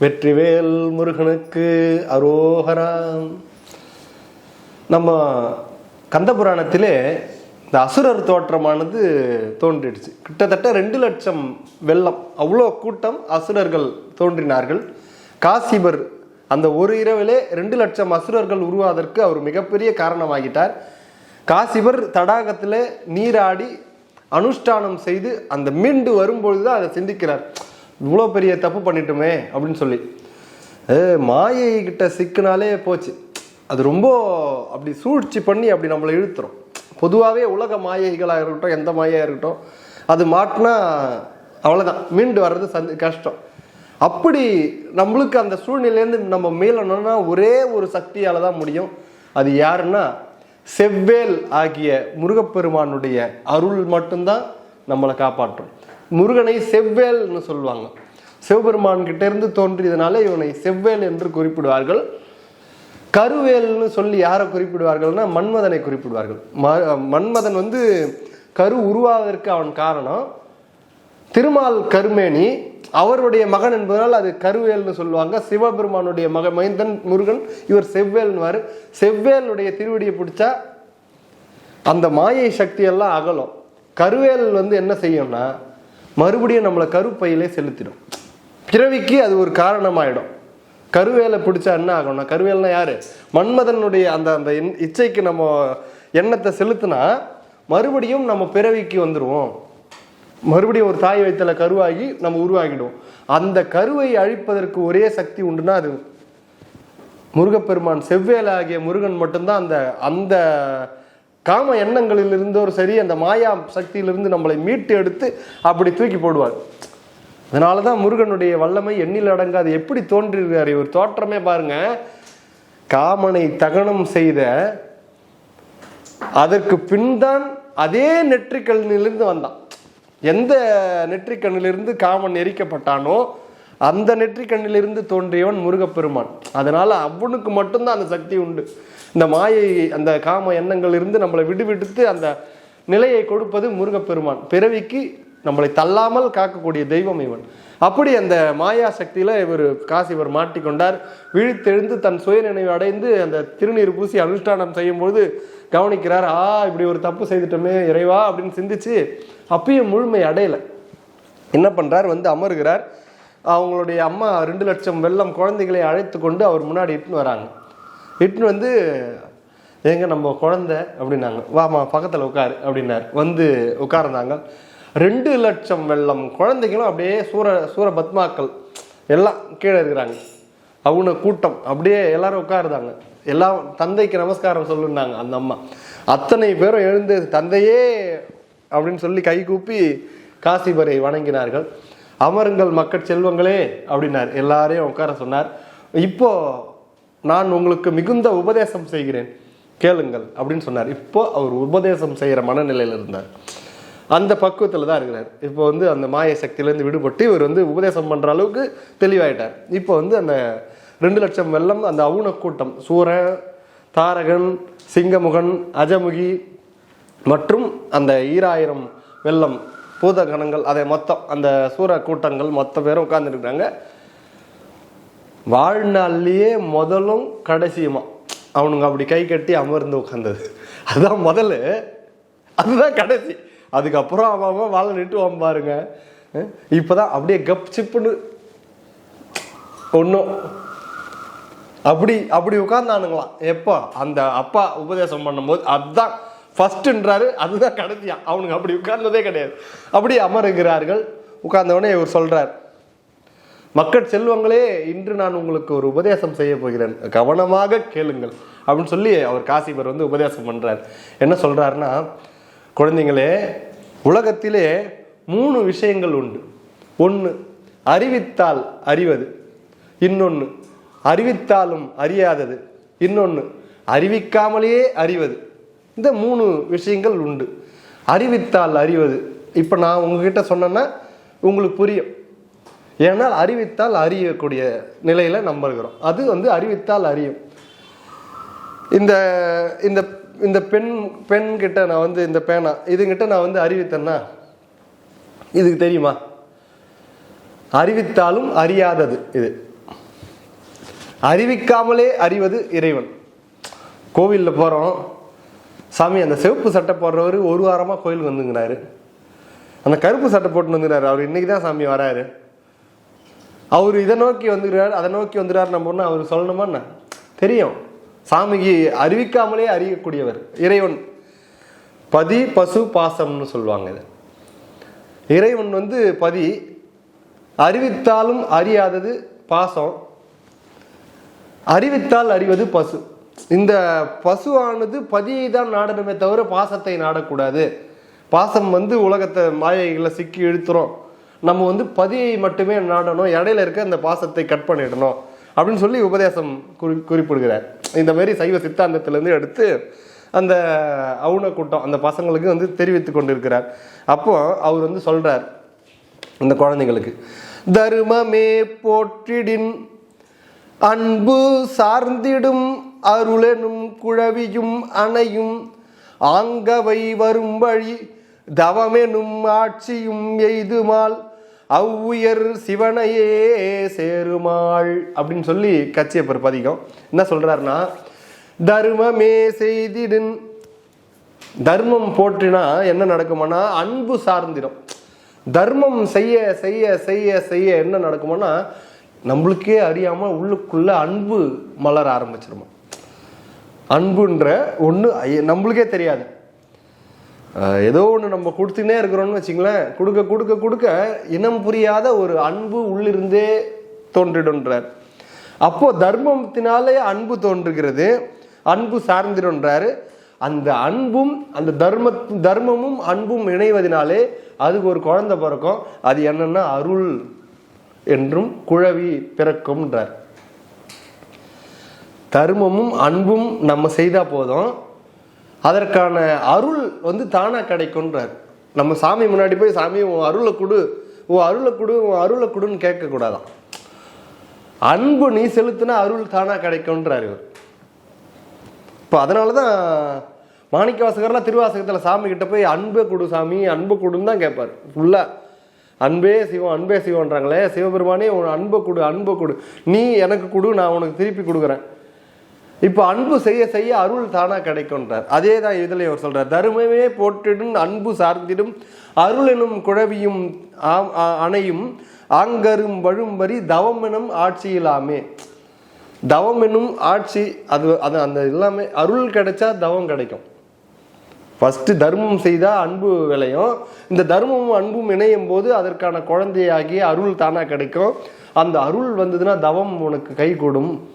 வெற்றிவேல் முருகனுக்கு அரோகராம் நம்ம கந்தபுராணத்திலே இந்த அசுரர் தோற்றமானது தோன்றிடுச்சு. கிட்டத்தட்ட ரெண்டு லட்சம் வெள்ளம். அவ்வளோ கூட்டம் அசுரர்கள் தோன்றினார்கள். காசிபர் அந்த ஒரு இரவிலே ரெண்டு லட்சம் அசுரர்கள் உருவாவதற்கு அவர் மிகப்பெரிய காரணமாகிட்டார். காசிபர் தடாகத்தில் நீராடி அனுஷ்டானம் செய்து அந்த மீண்டு வரும்பொழுது தான் அதை சிந்திக்கிறார். இவ்வளோ பெரிய தப்பு பண்ணிட்டோமே அப்படின்னு சொல்லி. மாயை கிட்ட சிக்கினாலே போச்சு. அது ரொம்ப அப்படி சூழ்ச்சி பண்ணி அப்படி நம்மளை இழுத்துரும். பொதுவாகவே உலக மாயைகளாக இருக்கட்டும் எந்த மாயையாக இருக்கட்டும் அது மாட்டினா அவ்வளோதான் மீண்டு வர்றது சந்தி கஷ்டம். அப்படி நம்மளுக்கு அந்த சூழ்நிலையிலேருந்து நம்ம மீளணும்னா ஒரே ஒரு சக்தியால் தான் முடியும். அது யாருன்னா செவ்வேல் ஆகிய முருகப்பெருமானுடைய அருள் மட்டும்தான் நம்மளை காப்பாற்றும். முருகனை செவ்வேல்னு சொல்லுவாங்க. சிவபெருமான் கிட்ட இருந்து தோன்றியதுனால இவனை செவ்வேல் என்று குறிப்பிடுவார்கள். கருவேல்னு சொல்லி யாரை குறிப்பிடுவார்கள்னா மன்மதனை குறிப்பிடுவார்கள். ம- மன்மதன் வந்து கரு உருவாவதற்கு அவன் காரணம் திருமால் கருமேனி அவருடைய மகன் என்பதனால் அது கருவேல்னு சொல்லுவாங்க. சிவபெருமானுடைய மக மைந்தன் முருகன் இவர் செவ்வேல்னுவார். செவ்வேலுடைய திருவடியை பிடிச்சா அந்த மாயை சக்தி எல்லாம் அகலும். கருவேல் வந்து என்ன செய்யும்னா மறுபடியும் நம்மளை கருப்பையிலே செலுத்திடும். பிறவிக்கு அது ஒரு காரணமாயிடும். கருவேலை பிடிச்சா என்ன ஆகும்னா கருவேல்னா யாரு? மன்மதனுடைய அந்த அந்த இச்சைக்கு நம்ம எண்ணத்தை செலுத்தினா மறுபடியும் நம்ம பிறவிக்கு வந்துடுவோம் மறுபடியும் ஒரு தாய் வயித்துல கருவாகி நம்ம உருவாகிடுவோம் அந்த கருவை அழிப்பதற்கு ஒரே சக்தி உண்டுன்னா அது முருகப்பெருமான் செவ்வேல ஆகிய முருகன் மட்டும்தான் அந்த அந்த காம எண்ணங்களிலிருந்தோர் சரி அந்த மாயா சக்தியிலிருந்து நம்மளை மீட்டு எடுத்து அப்படி தூக்கி போடுவார். அதனால தான் முருகனுடைய வல்லமை எண்ணில் அடங்காது. எப்படி தோன்றியிருக்காரு? ஒரு தோற்றமே பாருங்க. காமனை தகனம் செய்த அதற்கு பின்தான் அதே நெற்றிக்கண்ணிலிருந்து வந்தான். எந்த நெற்றிக்கண்ணிலிருந்து காமன் எரிக்கப்பட்டானோ அந்த நெற்றிக்கண்ணிலிருந்து தோன்றியவன் முருகப்பெருமான். அதனால அவனுக்கு மட்டும்தான் அந்த சக்தி உண்டு. இந்த மாயை அந்த காம எண்ணங்களிலிருந்து நம்மளை விடுவிடுத்து அந்த நிலையை கொடுப்பது முருகப்பெருமான். பிறவிக்கு நம்மளை தள்ளாமல் காக்கக்கூடிய தெய்வம் இவன். அப்படி அந்த மாயா சக்தியில இவர் காசி இவர் மாட்டிக்கொண்டார். விழித்தெழுந்து தன் சுயநினைவு அடைந்து அந்த திருநீர் பூசி அனுஷ்டானம் செய்யும்போது கவனிக்கிறார் ஆ இப்படி ஒரு தப்பு செய்துட்டோமே இறைவா அப்படின்னு சிந்திச்சு அப்பயும் முழுமை அடையலை. என்ன பண்ணுறார் வந்து அமருகிறார். அவங்களுடைய அம்மா ரெண்டு லட்சம் வெள்ளம் குழந்தைகளை அழைத்து கொண்டு அவர் முன்னாடி இட்டுன்னு வராங்க. இட்டுன்னு வந்து ஏங்க நம்ம குழந்தை அப்படின்னாங்க. வாமா பக்கத்தில் உட்காரு அப்படின்னார். வந்து உட்கார்ந்தாங்க. ரெண்டு லட்சம் வெள்ளம் குழந்தைகளும் அப்படியே சூர சூர பத்மாக்கள் எல்லாம் கீழே இருக்கிறாங்க. அவங்க கூட்டம். அப்படியே எல்லாரும் உட்காருதாங்க எல்லாம் தந்தைக்கு நமஸ்காரம் சொல்லுனாங்க அந்த அம்மா. அத்தனை பேரும் எழுந்து தந்தையே அப்படின்னு சொல்லி கை கூப்பி காசிபரை வணங்கினார்கள். அமருங்கள் மக்கள் செல்வங்களே அப்படின்னார். எல்லாரையும் உட்கார சொன்னார். இப்போ நான் உங்களுக்கு மிகுந்த உபதேசம் செய்கிறேன். கேளுங்கள் அப்படின்னு சொன்னார். இப்போ அவர் உபதேசம் செய்கிற மனநிலையில் இருந்தார். அந்த பக்குவத்தில் தான் இருக்கிறார். இப்போ வந்து அந்த மாய சக்தியிலேருந்து விடுபட்டு இவர் வந்து உபதேசம் பண்ணுற அளவுக்கு தெளிவாயிட்டார். இப்போ வந்து அந்த ரெண்டு லட்சம் வெள்ளம் அந்த அவுண கூட்டம் சூரன் தாரகன் சிங்கமுகன் அஜமுகி மற்றும் அந்த ஈராயிரம் வெள்ளம் பூதகணங்கள் அதை மொத்தம் அந்த சூர கூட்டங்கள் மொத்த பேரும் உட்கார்ந்துருக்காங்க வாழ்நாள்லேயே முதலும் கடைசியுமா? அவனுங்க அப்படி கை கட்டி அமர்ந்து உட்காந்தது அதுதான் முதல்ல அதுதான் கடைசி. அதுக்கப்புறம் அவன் அவன் வாழை நிட்டுவான் பாருங்க. இப்போதான் அப்படியே கப் சிப்புன்னு ஒன்றும் அப்படி அப்படி உட்கார்ந்தானுங்களாம் எப்போ அந்த அப்பா உபதேசம் பண்ணும்போது அதுதான் ஃபஸ்ட்டுன்றாரு அதுதான் கடைசியா. அவனுங்க அப்படி உட்கார்ந்ததே கிடையாது. அப்படி அமருகிறார்கள். உட்கார்ந்தவொடனே இவர் சொல்கிறார் மக்கள் செல்வங்களே இன்று நான் உங்களுக்கு ஒரு உபதேசம் செய்ய போகிறேன். கவனமாக கேளுங்கள். அப்படின்னு சொல்லி அவர் காசிபர் வந்து உபதேசம் பண்ணுறார் என்ன சொல்கிறாருன்னா குழந்தைங்களே உலகத்திலே மூணு விஷயங்கள் உண்டு. ஒன்று அறிவித்தால் அறிவது. இன்னொன்று அறிவித்தாலும் அறியாதது. இன்னொன்று அறிவிக்காமலேயே அறிவது. இந்த மூணு விஷயங்கள் உண்டு. அறிவித்தால் அறிவது. இப்போ நான் உங்ககிட்ட சொன்னேன்னா உங்களுக்கு புரியும். ஏன்னால் அறிவித்தால் அறியக்கூடிய நிலையில் நம்ம இருக்கிறோம். அது வந்து அறிவித்தால் அறியும். இந்த இந்த இந்த பெண் பெண்கிட்ட நான் வந்து இந்த பேனா இதுங்கிட்ட நான் வந்து அறிவித்தேன்னா இதுக்கு தெரியுமா? அறிவித்தாலும் அறியாதது இது. அறிவிக்காமலே அறிவது இறைவன். கோவிலில் போகிறோம் சாமி அந்த சிவப்பு சட்டை போடுறவர் ஒரு வாரமாக கோயிலுக்கு வந்துங்கிறாரு. அந்த கருப்பு சட்டை போட்டு வந்துக்கிறாரு அவர் இன்னைக்கு தான் சாமி வராரு. அவர் இதை நோக்கி வந்துக்கிறாரு அதை நோக்கி வந்துடுறாரு நம்ம ஒன்று அவர் சொல்லணுமா என்ன? தெரியும். சாமிக்கு அறிவிக்காமலே அறியக்கூடியவர் இறைவன். பதி பசு பாசம்னு சொல்லுவாங்க இது. இறைவன் வந்து பதி அறிவித்தாலும் அறியாதது பாசம். அறிவித்தால் அறிவது பசு. இந்த பசுவானது பதியை தான் நாடணுமே தவிர பாசத்தை நாடக்கூடாது. பாசம் வந்து உலகத்தை மாயைகளை சிக்கி இழுத்துறோம் நம்ம வந்து பதியை மட்டுமே நாடணும் இடையில இருக்க இந்த பாசத்தை கட் பண்ணிடணும் அப்படின்னு சொல்லி உபதேசம் குறி குறிப்பிடுகிறார். இந்த மாதிரி சைவ சித்தாந்தத்திலேருந்து எடுத்து அந்த அவுண கூட்டம் அந்த பசங்களுக்கு வந்து தெரிவித்து கொண்டிருக்கிறார். அப்போ அவர் வந்து சொல்றார் இந்த குழந்தைங்களுக்கு தருமமே போற்றிடின் அன்பு சார்ந்திடும் அருளனும் குழவியும் அணையும் ஆங்கவை வரும் வழி தவமெனும் ஆட்சியும் எய்துமாள் அவ்வுயர் சிவனையே சேருமாள் அப்படின்னு சொல்லி கச்சியப்பர் பதிகம். என்ன சொல்றாருன்னா தர்மமே செய்திடும் தர்மம் போற்றினா என்ன நடக்குமானா அன்பு சார்ந்திடும். தர்மம் செய்ய செய்ய செய்ய செய்ய என்ன நடக்குமானா நம்மளுக்கே அறியாமல் உள்ளுக்குள்ள அன்பு மலர ஆரம்பிச்சிருமா? அன்புன்ற ஒன்று நம்மளுக்கே தெரியாது. ஏதோ ஒன்று நம்ம கொடுத்துனே இருக்கிறோம்னு வச்சிங்களேன் கொடுக்க கொடுக்க கொடுக்க இனம் புரியாத ஒரு அன்பு உள்ளிருந்தே தோன்றிடுன்றார் அப்போ தர்மத்தினாலே அன்பு தோன்றுகிறது அன்பு சார்ந்திடுன்றாரு அந்த அன்பும் அந்த தர்ம தர்மமும் அன்பும் இணைவதனாலே அதுக்கு ஒரு குழந்தை பிறக்கும். அது என்னன்னா அருள். என்றும் குழவி பிறக்கும்ன்றார். தர்மமும் அன்பும் நம்ம செய்தால் போதும். அதற்கான அருள் வந்து தானாக கிடைக்கும்ன்றார். நம்ம சாமி முன்னாடி போய் சாமி உன் அருளை கொடு. உன் அருளை கொடு உன் அருளை கொடுன்னு கேட்கக்கூடாதான். அன்பு நீ செலுத்தினா அருள் தானாக கிடைக்கும்ன்றார் இவர். இப்போ அதனால தான் மாணிக்க வாசகர்லாம் திருவாசகத்தில் சாமி கிட்ட போய் அன்பை கொடு சாமி அன்பை கொடுன்னு தான் கேட்பார். ஃபுல்லாக அன்பே சிவம் அன்பே சிவன்றாங்களே சிவபெருமானே உன் அன்பை கொடு அன்பை கொடு. நீ எனக்கு கொடு நான் உனக்கு திருப்பி கொடுக்குறேன். இப்போ அன்பு செய்ய செய்ய அருள் தானாக கிடைக்கும்ன்றார். அதே தான் இதில் அவர் சொல்கிறார் தருமமே போற்றிடும் அன்பு சார்ந்திடும் அருள் எனும் குழவியும் ஆம், அணையும் ஆங்கரும் வழும்பரி தவம் எனும் ஆட்சியிலாமே. தவம் எனும் ஆட்சி அது அது அந்த எல்லாமே அருள் கிடைச்சா தவம் கிடைக்கும். ஃபஸ்ட்டு தர்மம் செய்தால் அன்பு விளையும். இந்த தர்மமும் அன்பும் இணையும் போது அதற்கான குழந்தையாகி அருள் தானாக கிடைக்கும். அந்த அருள் வந்ததுன்னா தவம் உனக்கு கை கூடும்.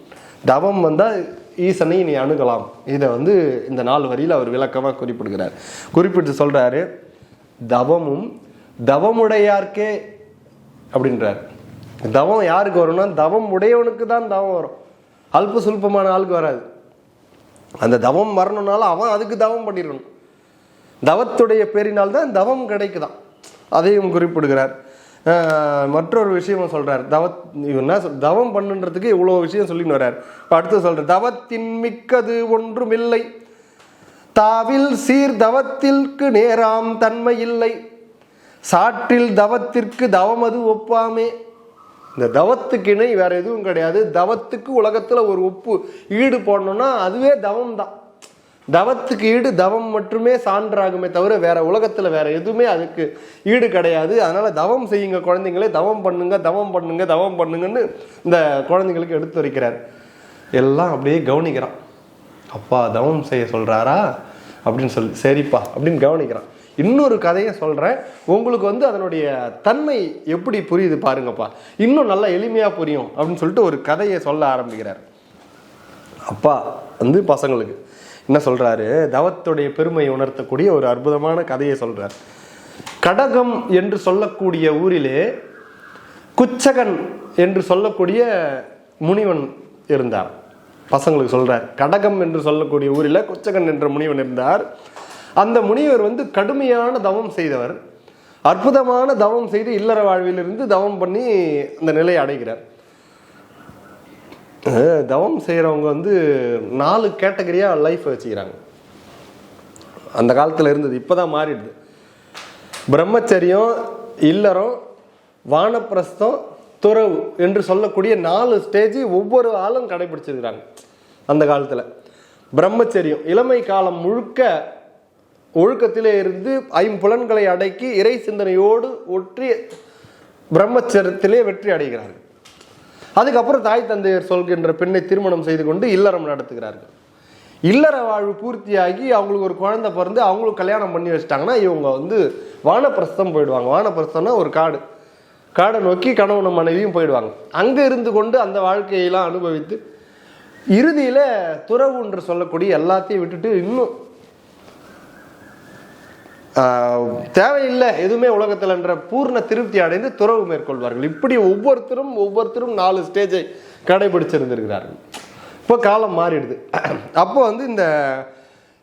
தவம் வந்தால் ஈசனை நீ அணுகலாம். இதை வந்து இந்த நாலு வரியில் அவர் விளக்கமாக குறிப்பிடுகிறார். குறிப்பிட்டு சொல்கிறாரு தவமும் தவமுடையார்க்கே அப்படின்றார். தவம் யாருக்கு வரும்னா தவம் உடையவனுக்கு தான் தவம் வரும். அல்ப சுல்பமான ஆளுக்கு வராது. அந்த தவம் வரணும்னாலும் அவன் அதுக்கு தவம் பண்ணிடணும். தவத்துடைய பேரினால் தான் தவம் கிடைக்குதான். அதையும் குறிப்பிடுகிறார். மற்றொரு விஷயமும் சொல்கிறார் தவத் என்ன தவம் பண்ணுன்றதுக்கு இவ்வளோ விஷயம் சொல்லின்னு வர்றார். இப்போ அடுத்து சொல்கிற தவத்தின் மிக்கது ஒன்றும் இல்லை தாவில் சீர் தவத்திற்கு நேராம் தன்மை இல்லை. சாற்றில் தவத்திற்கு தவம் அது ஒப்பாமே. இந்த தவத்துக்கு இணை வேற எதுவும் கிடையாது. தவத்துக்கு உலகத்தில் ஒரு ஒப்பு ஈடு போடணும்னா அதுவே தவம் தான் தவத்துக்கு ஈடு தவம் மட்டுமே சான்றாகுமே தவிர வேற உலகத்துல வேற எதுவுமே அதுக்கு ஈடு கிடையாது. அதனால தவம் செய்யுங்க குழந்தைங்களே தவம் பண்ணுங்க தவம் பண்ணுங்க தவம் பண்ணுங்கன்னு இந்த குழந்தைங்களுக்கு எடுத்து வைக்கிறார். எல்லாம் அப்படியே கவனிக்கிறான். அப்பா தவம் செய்ய சொல்றாரா? அப்படின்னு சொல்லி சரிப்பா அப்படின்னு கவனிக்கிறான். இன்னொரு கதையை சொல்கிறேன் உங்களுக்கு வந்து அதனுடைய தன்மை எப்படி புரியுது பாருங்கப்பா. இன்னும் நல்லா எளிமையாக புரியும் அப்படின்னு சொல்லிட்டு ஒரு கதையை சொல்ல ஆரம்பிக்கிறார். அப்பா வந்து பசங்களுக்கு என்ன சொல்றாரு? தவத்துடைய பெருமையை உணர்த்தக்கூடிய ஒரு அற்புதமான கதையை சொல்றார். கடகம் என்று சொல்லக்கூடிய ஊரிலே குச்சகன் என்று சொல்லக்கூடிய முனிவன் இருந்தார். பசங்களுக்கு சொல்றார் கடகம் என்று சொல்லக்கூடிய ஊரில் குச்சகன் என்ற முனிவன் இருந்தார். அந்த முனிவர் வந்து கடுமையான தவம் செய்தவர். அற்புதமான தவம் செய்து இல்லற வாழ்விலிருந்து தவம் பண்ணி அந்த நிலையை அடைகிறார். தவம் செய்கிறவங்க வந்து நாலு கேட்டகரியாக லைஃப் வச்சுக்கிறாங்க. அந்த காலத்தில் இருந்தது இப்போ தான் மாறிடுது. பிரம்மச்சரியம் இல்லறம் வானப்பிரஸ்தம் துறவு என்று சொல்லக்கூடிய நாலு ஸ்டேஜ் ஒவ்வொரு ஆளும் கடைபிடிச்சிருக்கிறாங்க அந்த காலத்தில். பிரம்மச்சரியம் இளமை காலம் முழுக்க ஒழுக்கத்திலே இருந்து ஐம்புலன்களை அடக்கி இறை சிந்தனையோடு ஒற்றி பிரம்மச்சரியத்திலே வெற்றி அடைகிறார்கள். அதுக்கப்புறம் தாய் தந்தையர் சொல்கின்ற பெண்ணை திருமணம் செய்து கொண்டு இல்லறம் நடத்துகிறார்கள். இல்லற வாழ்வு பூர்த்தியாகி அவங்களுக்கு ஒரு குழந்தை பிறந்து அவங்களும் கல்யாணம் பண்ணி வச்சிட்டாங்கன்னா இவங்க வந்து வானப்பிரஸ்தம் போயிடுவாங்க. வானப்பிரஸ்தம்னா ஒரு காடு. காடை நோக்கி கணவனும் மனைவியும் போயிடுவாங்க. அங்கே இருந்து கொண்டு அந்த வாழ்க்கையெல்லாம் அனுபவித்து இறுதியில் துறவு என்று சொல்லக்கூடிய எல்லாத்தையும் விட்டுட்டு இன்னும் தேவையில்லை. எதுவுமே உலகத்தில் என்ற பூர்ண திருப்தி அடைந்து துறவு மேற்கொள்வார்கள். இப்படி ஒவ்வொருத்தரும் ஒவ்வொருத்தரும் நாலு ஸ்டேஜை கடைபிடிச்சிருந்திருக்கிறார்கள். இப்போ காலம் மாறிடுது. அப்போ வந்து இந்த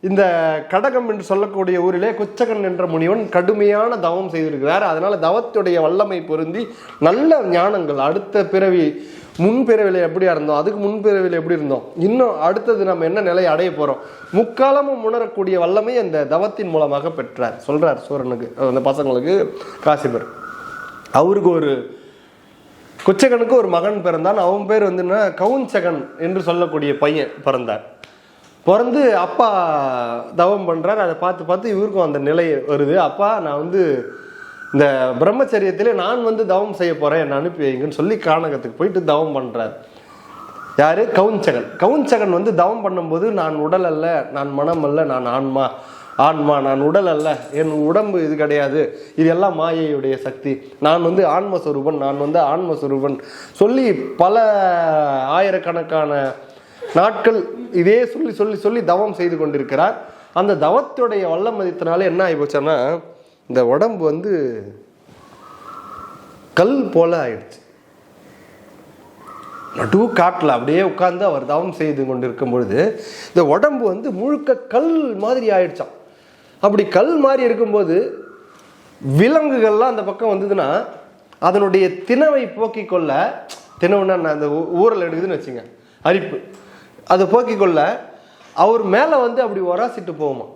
இந்த கடகம் என்று சொல்லக்கூடிய ஊரிலே குச்சகன் என்ற முனிவன் கடுமையான தவம் செய்திருக்கிறார். அதனால தவத்துடைய வல்லமை பொருந்தி நல்ல ஞானங்கள் அடுத்த பிறவி முன்பிறவில எப்படியா இருந்தோம்? அதுக்கு முன்பிறவில எப்படி இருந்தோம்? இன்னும் அடுத்தது நம்ம என்ன நிலையை அடைய போறோம்? முக்காலமும் உணரக்கூடிய வல்லமை அந்த தவத்தின் மூலமாக பெற்றார். சொல்றார் சூரனுக்கு அந்த பசங்களுக்கு காசிபர். அவருக்கு ஒரு குச்சகனுக்கு ஒரு மகன் பிறந்தான். அவன் பேர் வந்து என்ன? கவுன்சகன் என்று சொல்லக்கூடிய பையன் பிறந்தார். பிறந்து அப்பா தவம் பண்றார். அதை பார்த்து பார்த்து இவருக்கும் அந்த நிலை வருது. அப்பா நான் வந்து இந்த பிரம்மச்சரியத்திலே நான் வந்து தவம் செய்ய போறேன் என்னை அனுப்பி வைங்கன்னு சொல்லி கானகத்துக்கு போயிட்டு தவம் பண்றார். யாரு? கவுன்சகன் கவுன்சகன் வந்து தவம் பண்ணும்போது நான் உடல் அல்ல நான் மனம் அல்ல நான் ஆன்மா. ஆன்மா நான் உடல் அல்ல. என் உடம்பு இது கிடையாது. இது எல்லாம் மாயையுடைய சக்தி. நான் வந்து ஆன்மஸ்வரூபன் நான் வந்து ஆன்மஸ்வரூபன். சொல்லி பல ஆயிரக்கணக்கான நாட்கள் இதே சொல்லி சொல்லி சொல்லி தவம் செய்து கொண்டிருக்கிறார். அந்த தவத்துடைய வல்ல மதித்தினால என்ன ஆகி போச்சுன்னா இந்த உடம்பு வந்து கல் போல ஆயிடுச்சு. நடு காட்டில் அப்படியே உட்கார்ந்து அவர் தவம் செய்து கொண்டிருக்கும் பொழுது இந்த உடம்பு வந்து முழுக்க கல் மாதிரி ஆயிடுச்சான் அப்படி கல் மாதிரி இருக்கும்போது விலங்குகள்லாம் அந்த பக்கம் வந்ததுன்னா அதனுடைய தினவை போக்கிக் கொள்ள தினவுன்னா நான் அந்த ஊரில் எடுக்குதுன்னு வச்சுங்க அரிப்பு. அதை போக்கிக் கொள்ள அவர் மேலே வந்து அப்படி உராசிட்டு போகுமா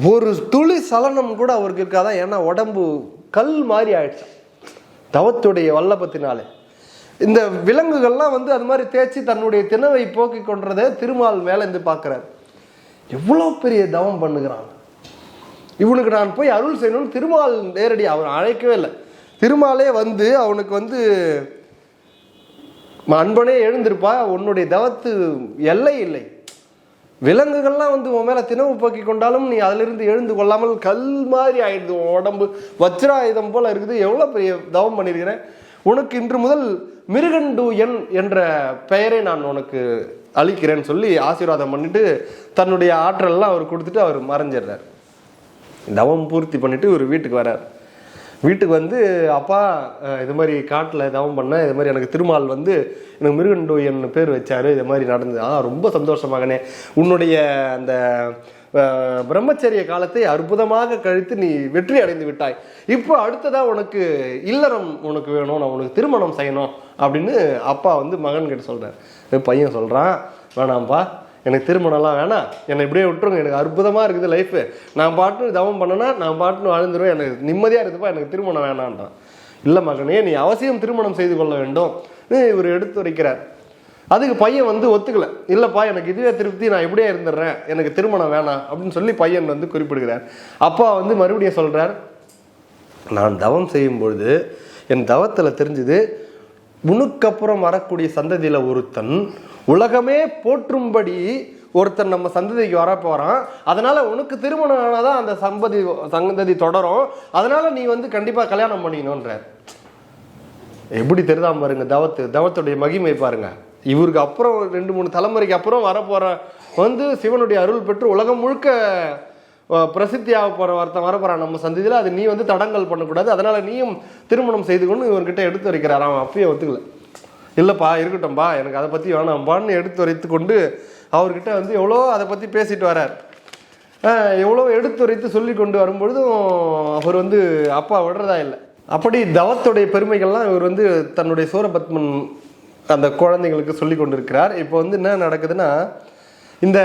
ஒரு துளி சலனம் கூட அவருக்கு இருக்காதான் ஏன்னா உடம்பு கல் மாதிரி ஆயிடுச்சு. தவத்துடைய வல்லபத்தினாலே. இந்த விலங்குகள்லாம் வந்து அது மாதிரி தேய்ச்சி தன்னுடைய தினவை போக்கி கொன்றதை திருமால் மேலே இருந்து பார்க்குறாரு. எவ்வளோ பெரிய தவம் பண்ணுகிறான். இவனுக்கு நான் போய் அருள் செய்யணும்னு திருமால் நேரடி அவன் அழைக்கவே இல்லை. திருமாலே வந்து அவனுக்கு வந்து அன்பனே எழுந்திருப்பா உன்னுடைய தவத்து எல்லை இல்லை. விலங்குகள்லாம் வந்து உன் மேலே தினவு போக்கி கொண்டாலும் நீ அதிலிருந்து எழுந்து கொள்ளாமல் கல் மாதிரி ஆயிடுது உன் உடம்பு. வஜ்ராயுதம் போல இருக்குது. எவ்வளோ பெரிய தவம் பண்ணியிருக்கிறேன் உனக்கு இன்று முதல் மிருகண்டு என் என்ற பெயரை நான் உனக்கு அளிக்கிறேன்னு சொல்லி ஆசீர்வாதம் பண்ணிட்டு தன்னுடைய ஆற்றல்லாம் அவர் கொடுத்துட்டு அவர் மறைஞ்சிடுறார். தவம் பூர்த்தி பண்ணிட்டு ஒரு வீட்டுக்கு வரார் வீட்டுக்கு வந்து அப்பா இது மாதிரி காட்டில் தவம் பண்ணேன் இது மாதிரி எனக்கு திருமால் வந்து எனக்கு மிருகன் என் பேர் வச்சாரு இது மாதிரி நடந்தது. ஆ ரொம்ப சந்தோஷம் மகனே உன்னுடைய அந்த பிரம்மச்சரிய காலத்தை அற்புதமாக கழித்து நீ வெற்றி அடைந்து விட்டாய். இப்போ அடுத்ததாக உனக்கு இல்லறம் உனக்கு வேணும் நான் உனக்கு திருமணம் செய்யணும் அப்படின்னு அப்பா வந்து மகன்கிட்ட சொல்கிறார் பையன் சொல்கிறான் வேணாம்ப்பா எனக்கு திருமணம்லாம் வேணாம். என்னை இப்படியே விட்டுருங்க. எனக்கு அற்புதமாக இருக்குது லைஃபு நான் பாட்டுன்னு தவம் பண்ணனா நான் பாட்டுன்னு வாழ்ந்துருவேன். எனக்கு நிம்மதியாக இருக்குதுப்பா எனக்கு திருமணம் வேணான்றான் இல்லை மகனே நீ அவசியம் திருமணம் செய்து கொள்ள வேண்டும். இவர் எடுத்து வைக்கிறார் அதுக்கு பையன் வந்து ஒத்துக்கல. இல்லைப்பா எனக்கு இதுவே திருப்தி நான் இப்படியே இருந்துடுறேன். எனக்கு திருமணம் வேணாம் அப்படின்னு சொல்லி பையன் வந்து குறிப்பிடுகிறார். அப்பா வந்து மறுபடியும் சொல்கிறார் நான் தவம் செய்யும் பொழுது என் தவத்தில் தெரிஞ்சது உனக்கப்புறம் வரக்கூடிய சந்ததியில் ஒருத்தன் உலகமே போற்றும்படி ஒருத்தர் நம்ம சந்ததிக்கு வரப்போகிறான் அதனால் உனக்கு திருமணம் ஆனால் தான் அந்த சம்பதி சந்ததி தொடரும். அதனால் நீ வந்து கண்டிப்பாக கல்யாணம் பண்ணிக்கணுன்றார் எப்படி தெரிதாம பாருங்க தவத்து தவத்துடைய மகிமை பாருங்க. இவருக்கு அப்புறம் ரெண்டு மூணு தலைமுறைக்கு அப்புறம் வரப்போகிற வந்து சிவனுடைய அருள் பெற்று உலகம் முழுக்க பிரசித்தியாக போகிற ஒருத்தன் வரப்போகிறான் நம்ம சந்ததியில். அது நீ வந்து தடங்கல் பண்ணக்கூடாது. அதனால் நீயும் திருமணம் செய்து கொண்டு இவர்கிட்ட எடுத்து வைக்கிறார். அவன் அப்பயே ஒத்துக்கல. இல்லைப்பா இருக்கட்டும்பா எனக்கு அதை பற்றி வேணாம்பான்னு எடுத்துரைத்து கொண்டு அவர்கிட்ட வந்து எவ்வளோ அதை பற்றி பேசிட்டு வரார். எவ்வளோ எடுத்துரைத்து சொல்லி கொண்டு வரும்பொழுதும் அவர் வந்து அப்பா விடுறதா இல்லை. அப்படி தவத்துடைய பெருமைகள்லாம் இவர் வந்து தன்னுடைய சூரபத்மன் அந்த குழந்தைங்களுக்கு சொல்லி கொண்டிருக்கிறார். இப்போ வந்து என்ன நடக்குதுன்னா இந்த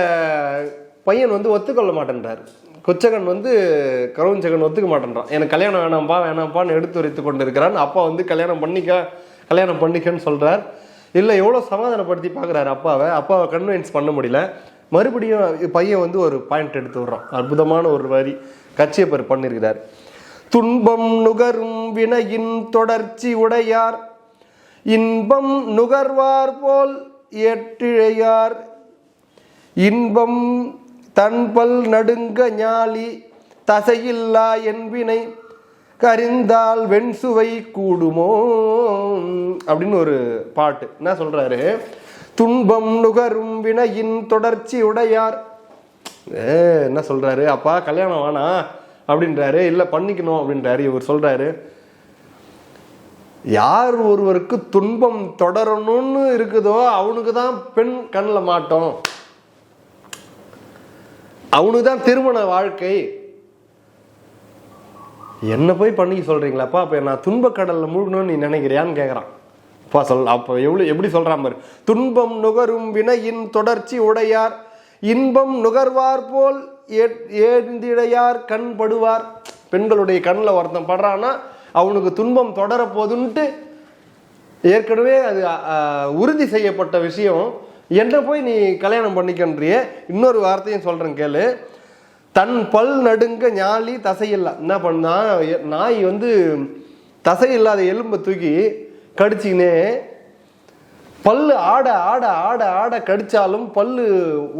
பையன் வந்து ஒத்துக்கொள்ள மாட்டேன்றார். கொச்சகன் வந்து கருவஞ்சகன் ஒத்துக்க மாட்டேன்றான். எனக்கு கல்யாணம் வேணாம்ப்பா வேணாம்ப்பான்னு எடுத்து உரைத்து கொண்டு இருக்கிறான் அப்பா வந்து கல்யாணம் பண்ணிக்க கல்யாணம் பண்ணிக்கன்னு சொல்கிறார் இல்லை எவ்வளோ சமாதானப்படுத்தி பார்க்குறாரு அப்பாவை? அப்பாவை கன்வின்ஸ் பண்ண முடியல. மறுபடியும் பையன் வந்து ஒரு பாயிண்ட் எடுத்து விடுறான். அற்புதமான ஒரு வரி கச்சியப்பர் பண்ணியிருக்கிறார் துன்பம் நுகரும் வினையின் தொடர்ச்சி உடையார். இன்பம் நுகர்வார் போல் ஏற்றிழையார். இன்பம் தன்பல் நடுங்க ஞாலி தசையில்லா என்பினை கரிந்தால் வெண்சுவை கூடுமோ? அப்படின்னு ஒரு பாட்டு. என்ன சொல்றாரு? துன்பம் நுகரும் வினையின் தொடர்ச்சி உடையார். ஏ என்ன சொல்றாரு? அப்பா கல்யாணம் வேணாம் அப்படின்றாரு. இல்லை பண்ணிக்கணும் அப்படின்றாரு. இவர் சொல்றாரு யார் ஒருவருக்கு துன்பம் தொடரணும்னு இருக்குதோ அவனுக்கு தான் பெண் கண்ணில் மாட்டோம். அவனுக்கு தான் திருமண வாழ்க்கை. என்ன போய் பண்ணிக்க சொல்கிறீங்களாப்பா அப்போ நான் துன்பக்கடலில் மூழ்கணும்னு நீ நினைக்கிறியான்னு கேட்குறான் அப்பா சொல் அப்போ எவ்வளோ எப்படி சொல்கிறான் பாரு. துன்பம் நுகரும் வினையின் தொடர்ச்சி உடையார் இன்பம் நுகர்வார் போல் ஏ- ஏந்திடையார் கண் படுவார். பெண்களுடைய கண்ணில் ஒருத்தன் படுறான்னா அவனுக்கு துன்பம் தொடர ஏற்கனவே அது உறுதி செய்யப்பட்ட விஷயம். என்ன போய் நீ கல்யாணம் பண்ணிக்கன்றிய? இன்னொரு வார்த்தையும் சொல்கிறேன் கேளு. தன் பல் நடுங்க ஞாலி தசையில்லா. என்ன பண்ணா நாய் வந்து தசை இல்லாத எலும்பை தூக்கி கடிச்சிக்கினே பல்லு ஆட ஆட ஆட ஆட கடிச்சாலும் பல்லு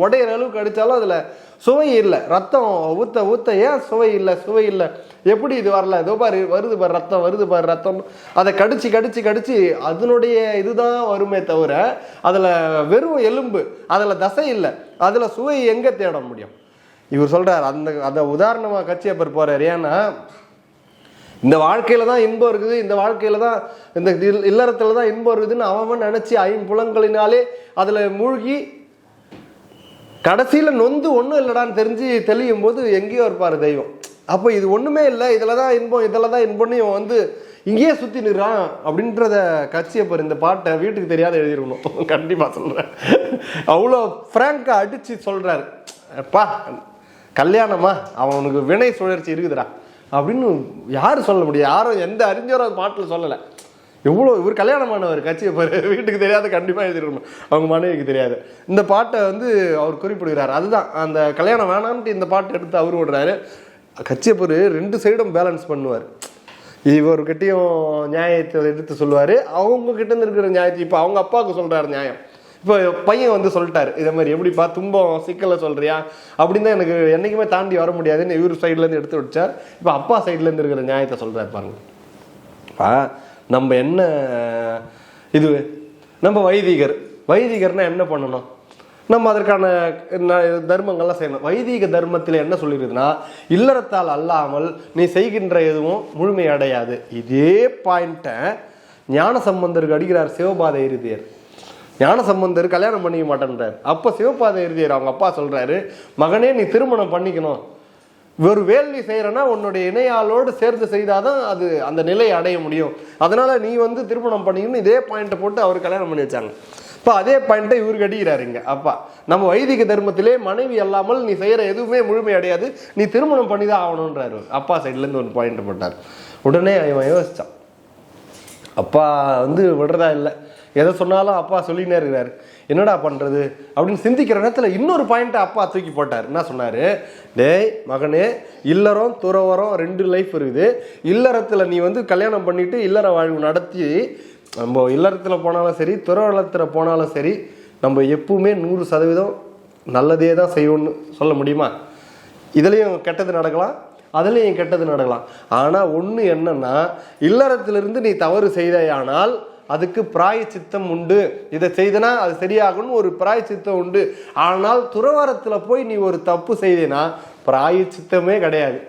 உடையிற அளவுக்கு கடிச்சாலும் அதில் சுவை இல்லை. ரத்தம் ஊத்த ஊத்த ஏன் சுவை இல்லை சுவை இல்லை? எப்படி இது வரல? இதோ பாரு வருது பாரு ரத்தம் வருது பாரு ரத்தம். அதை கடிச்சு கடிச்சு கடிச்சு அதனுடைய இதுதான் வருமே தவிர அதில் வெறும் எலும்பு அதில் தசை இல்லை. அதில் சுவை எங்கே தேட முடியும்? இவர் சொல்கிறார் அந்த அந்த உதாரணமாக கட்சி அப்பர் போகிறார் ஏன்னா இந்த வாழ்க்கையில் தான் இன்பம் இருக்குது இந்த வாழ்க்கையில் தான் இந்த இல்லறத்தில் இல்லறத்துல தான் இன்பம் இருக்குதுன்னு அவன் நினச்சி ஐம்புலங்களினாலே அதில் மூழ்கி கடைசியில் நொந்து ஒன்றும் இல்லைடான்னு தெரிஞ்சு தெளியும் போது எங்கேயோ இருப்பார் தெய்வம். அப்போ இது ஒன்றுமே இல்லை இதில் தான் இன்பம் இதில் தான் இன்பம்னு இவன் வந்து இங்கேயே சுற்றி நிற்கிறான் அப்படின்றத கட்சியப்பர் இந்த பாட்டை வீட்டுக்கு தெரியாத எழுதிருக்கணும் கண்டிப்பாக சொல்கிறேன் அவ்வளோ ஃப்ராங்காக அடித்து சொல்கிறாரு அப்பா கல்யாணமா? அவனுக்கு வினை சுழற்சி இருக்குதுடா. அப்படின்னு யாரும் சொல்ல முடியும்? யாரும் எந்த அறிஞரும் பாட்டில் சொல்லலை. எவ்வளோ இவர் கல்யாணமானவர் கட்சியை பாரு. வீட்டுக்கு தெரியாத கண்டிப்பாக எழுதிருக்கணும். அவங்க மனைவிக்கு தெரியாது. இந்த பாட்டை வந்து அவர் குறிப்பிடுகிறார். அதுதான். அந்த கல்யாணம் வேணான்ட்டு இந்த பாட்டை எடுத்து அவர் விடுறாரு கட்சியப்பர் ரெண்டு சைடும் பேலன்ஸ் பண்ணுவார். இவர்கிட்டையும் நியாயத்தை எடுத்து சொல்லுவார். அவங்க கிட்டேருந்து இருக்கிற நியாயத்தை இப்போ அவங்க அப்பாவுக்கு சொல்கிறார் நியாயம். இப்போ பையன் வந்து சொல்லிட்டாரு இதே மாதிரி எப்படிப்பா துன்பம் சிக்கலை சொல்றியா? அப்படின்னு தான் எனக்கு என்னைக்குமே தாண்டி வர முடியாதுன்னு இவர் சைட்லேருந்து எடுத்து வச்சார். இப்போ அப்பா சைட்லேருந்து இருக்கிற நியாயத்தை சொல்கிறார் பாருங்க. நம்ம என்ன இது நம்ம வைதிகர் வைதிகர்னா என்ன பண்ணணும்? நம்ம அதற்கான தர்மங்கள்லாம் செய்யணும். வைதிக தர்மத்தில் என்ன சொல்லியிருக்குதுன்னா இல்லறத்தால் அல்லாமல் நீ செய்கின்ற எதுவும் முழுமை அடையாது. இதே பாயிண்ட்டை ஞான சம்பந்தருக்கு அடிக்கிறார் சிவபாத இறுதியர். ஞான சம்பந்தர் கல்யாணம் பண்ணிக்க மாட்டேன்றார். அப்போ சிவபாத எழுதியார் அவங்க அப்பா சொல்கிறாரு மகனே நீ திருமணம் பண்ணிக்கணும். ஒரு வேள்வி செய்கிறனா உன்னுடைய இணையாளோடு சேர்ந்து செய்தாதான் அது அந்த நிலையை அடைய முடியும். அதனால் நீ வந்து திருமணம் பண்ணிக்கணும். இதே பாயிண்ட்டை போட்டு அவர் கல்யாணம் பண்ணி வச்சாங்க. இப்போ அதே பாயிண்ட்டை இவர் கட்டிக்கிறாரு இங்கே. அப்பா நம்ம வைதிக தர்மத்திலே மனைவி அல்லாமல் நீ செய்கிற எதுவுமே முழுமை அடையாது. நீ திருமணம் பண்ணி தான் ஆகணுன்றாரு அப்பா சைட்லேருந்து ஒரு பாயிண்ட் போட்டார். உடனே அவன் யோசித்தான் அப்பா வந்து விடுறதா இல்லை. எதை சொன்னாலும் அப்பா சொல்லினே இருக்கிறார். என்னடா பண்ணுறது அப்படின்னு சிந்திக்கிற நேரத்தில் இன்னொரு பாயிண்ட்டை அப்பா தூக்கி போட்டார். என்ன சொன்னார்? டேய் மகனே இல்லறம் துறவரம் ரெண்டு லைஃப் இருக்குது. இல்லறத்தில் நீ வந்து கல்யாணம் பண்ணிவிட்டு இல்லற வாழ்வு நடத்தி நம்ம இல்லறத்தில் போனாலும் சரி துறவரத்தில் போனாலும் சரி நம்ம எப்பவுமே நூறு சதவீதம் நல்லதே தான் செய்வோம்னு சொல்ல முடியுமா? இதுலேயும் கெட்டது நடக்கலாம் அதுலேயும் கெட்டது நடக்கலாம். ஆனால் ஒன்று என்னன்னா இல்லறத்திலிருந்து நீ தவறு செய்தாயானால் அதுக்கு பிராய சித்தம் உண்டு. இதை செய்தனா அது சரியாகும்னு ஒரு பிராய சித்தம் உண்டு. ஆனால் துறவரத்தில் போய் நீ ஒரு தப்பு செய்தேனா பிராய சித்தமே கிடையாது.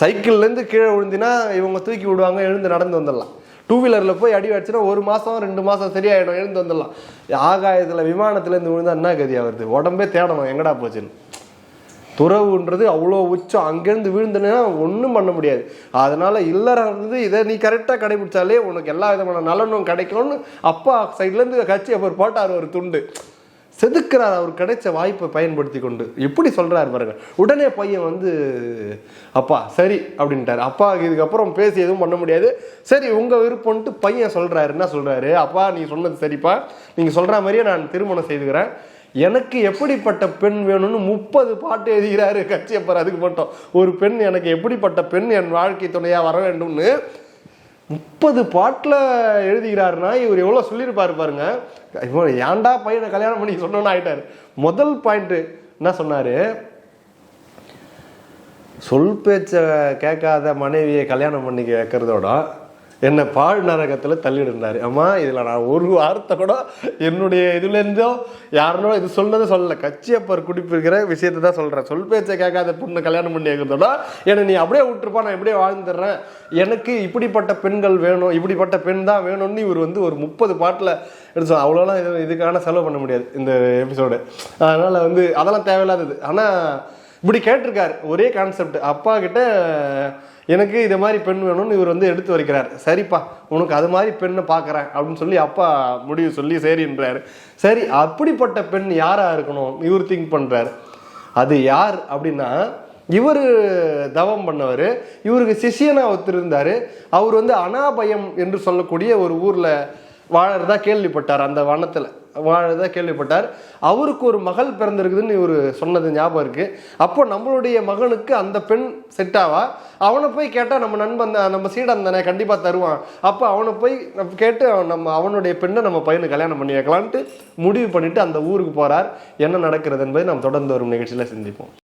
சைக்கிள்லேருந்து கீழே விழுந்தினா இவங்க தூக்கி விடுவாங்க எழுந்து நடந்து வந்துடலாம். டூ வீலரில் போய் அடி வச்சுன்னா ஒரு மாதம் ரெண்டு மாதம் சரியாயிடும் எழுந்து வந்துடலாம். ஆகாயத்தில் விமானத்துலேருந்து விழுந்தா என்ன கதியாக வருது உடம்பே தேடணும் எங்கடா போச்சுன்னு. துறவுன்றது அவ்வளோ உச்சம். அங்கேருந்து விழுந்தனா ஒன்றும் பண்ண முடியாது. அதனால் இல்லறது இதை நீ கரெக்டாக கடைபிடிச்சாலே உனக்கு எல்லா விதமான நலனும் கிடைக்கும்னு அப்பா சைட்லேருந்து கட்சி அவர் போட்டார் ஒரு துண்டு. செதுக்கிறார் அவர் கிடைச்ச வாய்ப்பை பயன்படுத்தி கொண்டு. எப்படி சொல்கிறார் பாருங்க. உடனே பையன் வந்து அப்பா சரி அப்படின்ட்டாரு. அப்பா இதுக்கப்புறம் பேசி எதுவும் பண்ண முடியாது. சரி உங்கள் விருப்பம்ட்டு பையன் சொல்கிறாரு என்ன சொல்கிறாரு அப்பா நீ சொன்னது சரிப்பா. நீங்கள் சொல்கிற மாதிரியே நான் திருமணம் செய்துக்கிறேன். எனக்கு எப்படிப்பட்ட பெண் வேணும்னு முப்பது பாட்டு எழுதுகிறாரு கச்சியப்பர். அதுக்கு மட்டும். ஒரு பெண் எனக்கு எப்படிப்பட்ட பெண் என் வாழ்க்கை துணையாக வர வேண்டும்னு முப்பது பாட்டில் எழுதுகிறாருன்னா இவர் எவ்வளோ சொல்லியிருப்பாரு பாருங்க. இவன் ஏன்டா பையனை கல்யாணம் பண்ணி சொன்னோன்னு ஆயிட்டாரு. முதல் பாயிண்ட்டு என்ன சொன்னார்? சொல் பேச்சை கேட்காத மனைவியை கல்யாணம் பண்ணி கேட்கறதோட என்னை பாழ் நரகத்தில் தள்ளிடுனாரு அம்மா இதில் நான் ஒரு வார்த்தை கூட என்னுடைய இதுலேருந்தோ யாருனோ இது சொன்னதை சொல்லலை. கச்சியப்பர் குடிப்பிருக்கிற விஷயத்தை தான் சொல்கிறேன் சொல் பேச்சை கேட்காத பொண்ணு கல்யாணம் பண்ணி வைக்கிறதோட என்னை நீ அப்படியே விட்டுருப்பா நான் இப்படியே வாழ்ந்துடுறேன். எனக்கு இப்படிப்பட்ட பெண்கள் வேணும் இப்படிப்பட்ட பெண் தான் வேணும்னு இவர் வந்து ஒரு முப்பது பாட்டில் எடுத்து அவ்வளோலாம் இது இதுக்கான செலவு பண்ண முடியாது இந்த எபிசோடு அதனால் வந்து அதெல்லாம் தேவையில்லாதது. ஆனால் இப்படி கேட்டிருக்காரு. ஒரே கான்செப்ட் அப்பா கிட்ட எனக்கு இதை மாதிரி பெண் வேணும்னு இவர் வந்து எடுத்து வைக்கிறார். சரிப்பா உனக்கு அது மாதிரி பெண்ணை பார்க்குறேன் அப்படின்னு சொல்லி அப்பா முடிவு சொல்லி சரின்றாரு. சரி அப்படிப்பட்ட பெண் யாராக இருக்கணும்? இவர் திங்க் பண்ணுறாரு அது யார் அப்படின்னா இவர் தவம் பண்ணவர். இவருக்கு சிஷியனாக ஒருத்தர் இருந்தார் அவர் வந்து அனாபயம் என்று சொல்லக்கூடிய ஒரு ஊரில் வாழறதா கேள்விப்பட்டார் அந்த வனத்தில். வாழதாக கேள்விப்பட்டார். அவருக்கு ஒரு மகள் பிறந்திருக்குதுன்னு இவர் சொன்னது ஞாபகம் இருக்குது அப்போ நம்மளுடைய மகனுக்கு அந்த பெண் செட் ஆவா? அவனை போய் கேட்டால் நம்ம நண்பன் நம்ம சீடன் தானே கண்டிப்பாக தருவான். அப்போ அவனை போய் நம்ம கேட்டு அவன் நம்ம அவனுடைய பெண்ணை நம்ம பையனுக்கு கல்யாணம் பண்ணி வைக்கலான்ட்டு முடிவு பண்ணிவிட்டு அந்த ஊருக்கு போகிறார் என்ன நடக்கிறது என்பதை நாம் தொடர்ந்து வரும் நிகழ்ச்சியில் சிந்திப்போம்.